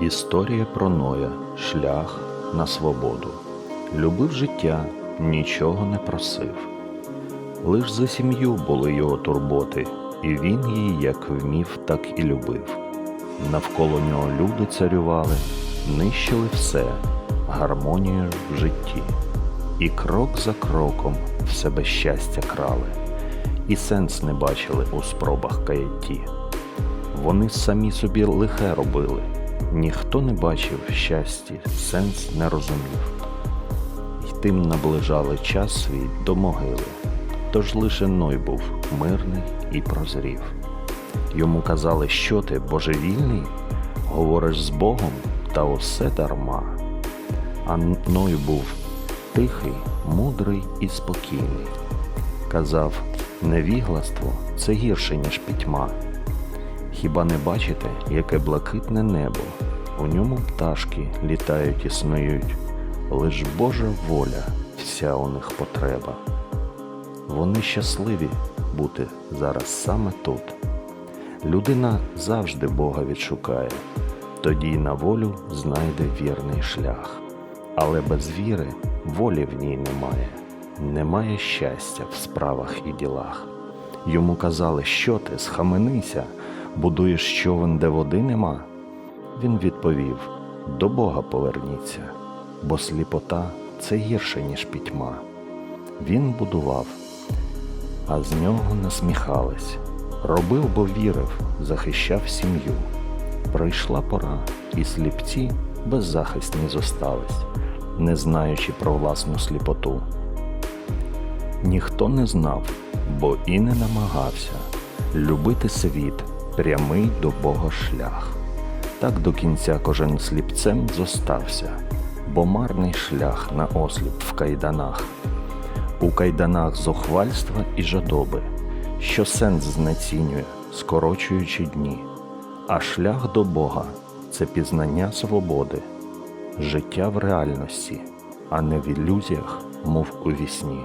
Історія про Ноя Шлях на свободу. Любив життя, нічого не просив. Лиш за сім'ю були його турботи, і він її як вмів, так і любив. Навколо нього люди царювали, нищили все, гармонію в житті. І крок за кроком в себе щастя крали, і сенс не бачили у спробах каятті. Вони самі собі лихе робили, ніхто не бачив щасті, сенс не розумів. І тим наближали час свій до могили, тож лише Ной був мирний і прозрів. Йому казали, що ти божевільний, говориш з Богом, та усе дарма. А Ной був тихий, мудрий і спокійний. Казав, невігластво це гірше, ніж пітьма. Хіба не бачите, яке блакитне небо? У ньому пташки літають і снують, лиш Божа воля, вся у них потреба. Вони щасливі бути зараз саме тут. Людина завжди Бога відшукає, тоді й на волю знайде вірний шлях. Але без віри волі в ній немає, немає щастя в справах і ділах. Йому казали, що ти, схаменися, будуєш човен, де води нема. Він відповів: до Бога поверніться, бо сліпота це гірше, ніж пітьма. Він будував, а з нього насміхались. Робив, бо вірив, захищав сім'ю. Прийшла пора, і сліпці беззахисні зостались, не знаючи про власну сліпоту. Ніхто не знав, бо і не намагався любити світ, прямий до Бога шлях. Так до кінця кожен сліпцем зостався, бо марний шлях на осліп в кайданах, у кайданах зухвальства і жадоби, що сенс знецінює, скорочуючи дні, а шлях до Бога це пізнання свободи, життя в реальності, а не в ілюзіях, мов у вісні.